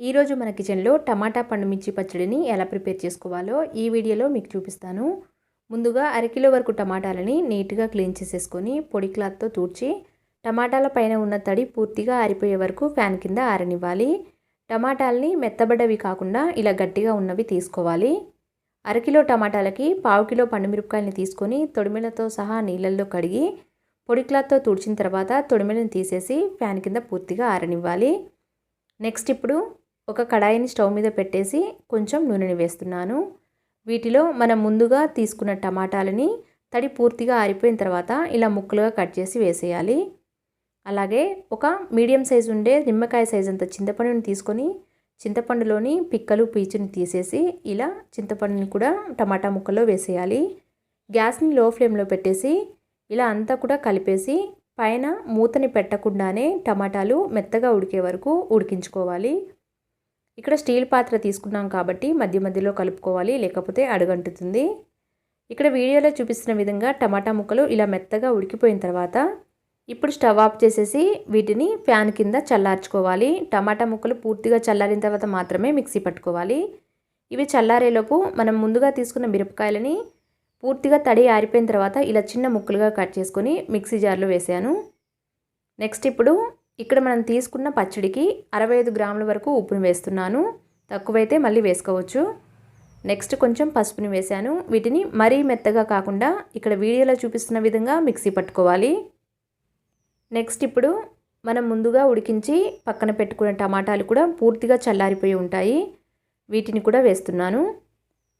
ఈరోజు మన కిచెన్లో టమాటా పండు మిర్చి పచ్చడిని ఎలా ప్రిపేర్ చేసుకోవాలో ఈ వీడియోలో మీకు చూపిస్తాను. ముందుగా అరకిలో వరకు టమాటాలని నీట్గా క్లీన్ చేసేసుకొని పొడి క్లాత్తో తూడ్చి టమాటాల పైన ఉన్న తడి పూర్తిగా ఆరిపోయే వరకు ఫ్యాన్ కింద ఆరనివ్వాలి. టమాటాలని మెత్తబడ్డవి కాకుండా ఇలా గట్టిగా ఉన్నవి తీసుకోవాలి. అరకిలో టమాటాలకి పావు కిలో పండుమిరపకాయలని తీసుకొని తొడిమెలతో సహా నీళ్ళల్లో కడిగి పొడి క్లాత్తో తుడిచిన తర్వాత తొడిమెలను తీసేసి ఫ్యాన్ కింద పూర్తిగా ఆరనివ్వాలి. నెక్స్ట్ ఇప్పుడు ఒక కడాయిని స్టవ్ మీద పెట్టేసి కొంచెం నూనెని వేస్తున్నాను. వీటిలో మనం ముందుగా తీసుకున్న టమాటాలని తడి పూర్తిగా ఆరిపోయిన తర్వాత ఇలా ముక్కలుగా కట్ చేసి వేసేయాలి. అలాగే ఒక మీడియం సైజు ఉండే నిమ్మకాయ సైజ్ అంత చింతపండుని తీసుకొని చింతపండులోని పిక్కలు పీచుని తీసేసి ఇలా చింతపండుని కూడా టమాటా ముక్కల్లో వేసేయాలి. గ్యాస్ని లో ఫ్లేమ్లో పెట్టేసి ఇలా అంతా కూడా కలిపేసి పైన మూతని పెట్టకుండానే టమాటాలు మెత్తగా ఉడికే వరకు ఉడికించుకోవాలి. ఇక్కడ స్టీల్ పాత్ర తీసుకున్నాం కాబట్టి మధ్య మధ్యలో కలుపుకోవాలి లేకపోతే అడుగంటుతుంది. ఇక్కడ వీడియోలో చూపిస్తున్న విధంగా టమాటా ముక్కలు ఇలా మెత్తగా ఉడికిపోయిన తర్వాత ఇప్పుడు స్టవ్ ఆఫ్ చేసేసి వీటిని ఫ్యాన్ కింద చల్లార్చుకోవాలి. టమాటా ముక్కలు పూర్తిగా చల్లారిన తర్వాత మాత్రమే మిక్సీ పట్టుకోవాలి. ఇవి చల్లారేలోపు మనం ముందుగా తీసుకున్న మిరపకాయలని పూర్తిగా తడి ఆరిపోయిన తర్వాత ఇలా చిన్న ముక్కలుగా కట్ చేసుకొని మిక్సీ జార్లో వేసాను. నెక్స్ట్ ఇప్పుడు ఇక్కడ మనం తీసుకున్న పచ్చడికి అరవై ఐదు గ్రాముల వరకు ఉప్పుని వేస్తున్నాను. తక్కువైతే మళ్ళీ వేసుకోవచ్చు. నెక్స్ట్ కొంచెం పసుపుని వేశాను. వీటిని మరీ మెత్తగా కాకుండా ఇక్కడ వీడియోలో చూపిస్తున్న విధంగా మిక్సీ పట్టుకోవాలి. నెక్స్ట్ ఇప్పుడు మనం ముందుగా ఉడికించి పక్కన పెట్టుకున్న టమాటాలు కూడా పూర్తిగా చల్లారిపోయి ఉంటాయి. వీటిని కూడా వేస్తున్నాను.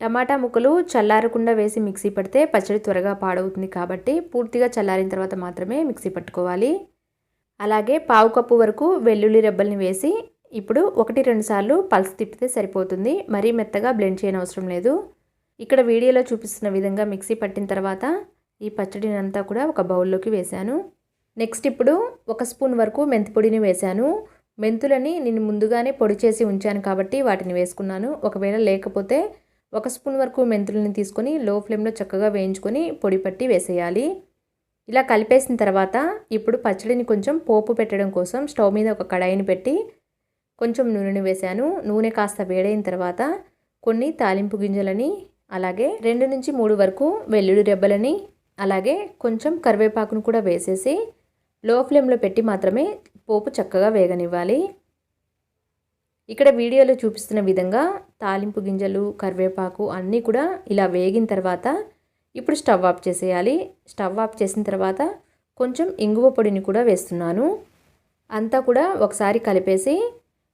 టమాటా ముక్కలు చల్లారకుండా వేసి మిక్సీ పడితే పచ్చడి త్వరగా పాడవుతుంది కాబట్టి పూర్తిగా చల్లారిన తర్వాత మాత్రమే మిక్సీ పట్టుకోవాలి. అలాగే పావు కప్పు వరకు వెల్లుల్లి రెబ్బల్ని వేసి ఇప్పుడు ఒకటి రెండు సార్లు పల్స్ తిప్పితే సరిపోతుంది. మరీ మెత్తగా బ్లెండ్ చేయని అవసరం లేదు. ఇక్కడ వీడియోలో చూపిస్తున్న విధంగా మిక్సీ పట్టిన తర్వాత ఈ పచ్చడిని అంతా కూడా ఒక బౌల్లోకి వేశాను. నెక్స్ట్ ఇప్పుడు ఒక స్పూన్ వరకు మెంతి పొడిని వేశాను. మెంతులని నేను ముందుగానే పొడి చేసి ఉంచాను కాబట్టి వాటిని వేసుకున్నాను. ఒకవేళ లేకపోతే ఒక స్పూన్ వరకు మెంతులని తీసుకొని లో ఫ్లేమ్లో చక్కగా వేయించుకొని పొడి పట్టి వేసేయాలి. ఇలా కలిపేసిన తర్వాత ఇప్పుడు పచ్చడిని కొంచెం పోపు పెట్టడం కోసం స్టవ్ మీద ఒక కడాయిని పెట్టి కొంచెం నూనెని వేశాను. నూనె కాస్త వేడైన తర్వాత కొన్ని తాలింపు గింజలని అలాగే రెండు నుంచి మూడు వరకు వెల్లుల్లి రెబ్బలని అలాగే కొంచెం కరివేపాకును కూడా వేసేసి లో ఫ్లేమ్లో పెట్టి మాత్రమే పోపు చక్కగా వేగనివ్వాలి. ఇక్కడ వీడియోలో చూపిస్తున్న విధంగా తాలింపు గింజలు కరివేపాకు అన్నీ కూడా ఇలా వేగిన తర్వాత ఇప్పుడు స్టవ్ ఆఫ్ చేసేయాలి. స్టవ్ ఆఫ్ చేసిన తర్వాత కొంచెం ఇంగువ పొడిని కూడా వేస్తున్నాను. అంతా కూడా ఒకసారి కలిపేసి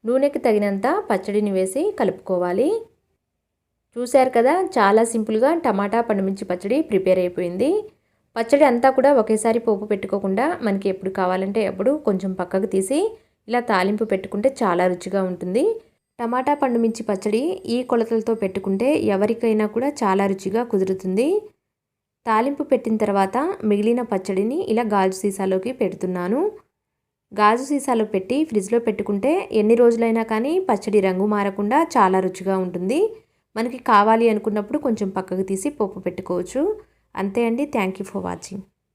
నూనెకి తగినంత పచ్చడిని వేసి కలుపుకోవాలి. చూశారు కదా చాలా సింపుల్గా టమాటా పండుమిర్చి పచ్చడి ప్రిపేర్ అయిపోయింది. పచ్చడి అంతా కూడా ఒకేసారి పోపు పెట్టుకోకుండా మనకి ఎప్పుడు కావాలంటే అప్పుడు కొంచెం పక్కకు తీసి ఇలా తాలింపు పెట్టుకుంటే చాలా రుచిగా ఉంటుంది. టమాటా పండుమించి పచ్చడి ఈ కొలతలతో పెట్టుకుంటే ఎవరికైనా కూడా చాలా రుచిగా కుదురుతుంది. తాలింపు పెట్టిన తర్వాత మిగిలిన పచ్చడిని ఇలా గాజు సీసాలోకి పెడుతున్నాను. గాజు సీసాలో పెట్టి ఫ్రిడ్జ్లో పెట్టుకుంటే ఎన్ని రోజులైనా కానీ పచ్చడి రంగు మారకుండా చాలా రుచిగా ఉంటుంది. మనకి కావాలి అనుకున్నప్పుడు కొంచెం పక్కకు తీసి పప్పు పెట్టుకోవచ్చు. అంతే అండి. Thank you for watching.